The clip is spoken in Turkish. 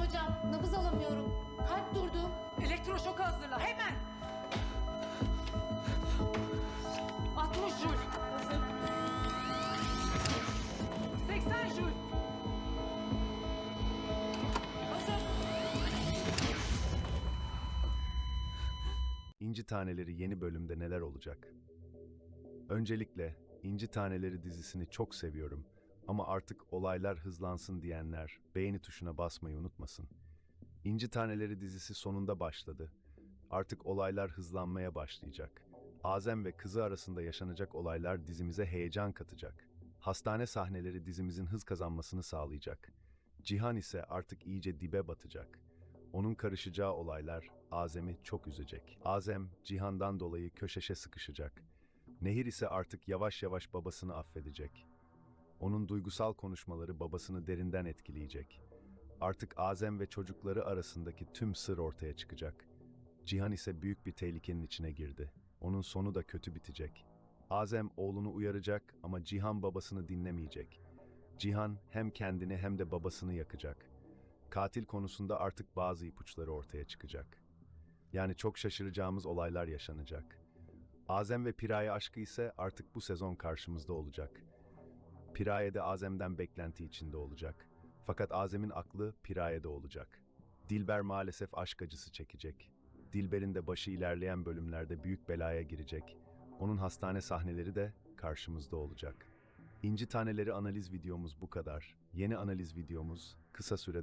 hocam. Nabız alamıyorum. Kalp durdu. Elektroşoku hazırla hemen. 60 jül. 80 jül. Hazır. İnci Taneleri yeni bölümde neler olacak? Öncelikle İnci Taneleri dizisini çok seviyorum ama artık olaylar hızlansın diyenler beğeni tuşuna basmayı unutmasın. İnci Taneleri dizisi sonunda başladı. Artık olaylar hızlanmaya başlayacak. Azem ve kızı arasında yaşanacak olaylar dizimize heyecan katacak. Hastane sahneleri dizimizin hız kazanmasını sağlayacak. Cihan ise artık iyice dibe batacak. Onun karışacağı olaylar Azem'i çok üzecek. Azem, Cihan'dan dolayı köşeşe sıkışacak. Nehir ise artık yavaş yavaş babasını affedecek. Onun duygusal konuşmaları babasını derinden etkileyecek. Artık Azem ve çocukları arasındaki tüm sır ortaya çıkacak. Cihan ise büyük bir tehlikenin içine girdi. Onun sonu da kötü bitecek. Azem oğlunu uyaracak ama Cihan babasını dinlemeyecek. Cihan hem kendini hem de babasını yakacak. Katil konusunda artık bazı ipuçları ortaya çıkacak. Yani çok şaşıracağımız olaylar yaşanacak. Azem ve Piraye aşkı ise artık bu sezon karşımızda olacak. Piraye de Azem'den beklenti içinde olacak. Fakat Azem'in aklı Piraye'de olacak. Dilber maalesef aşk acısı çekecek. Dilber'in de başı ilerleyen bölümlerde büyük belaya girecek. Onun hastane sahneleri de karşımızda olacak. İnci Taneleri analiz videomuz bu kadar. Yeni analiz videomuz kısa sürede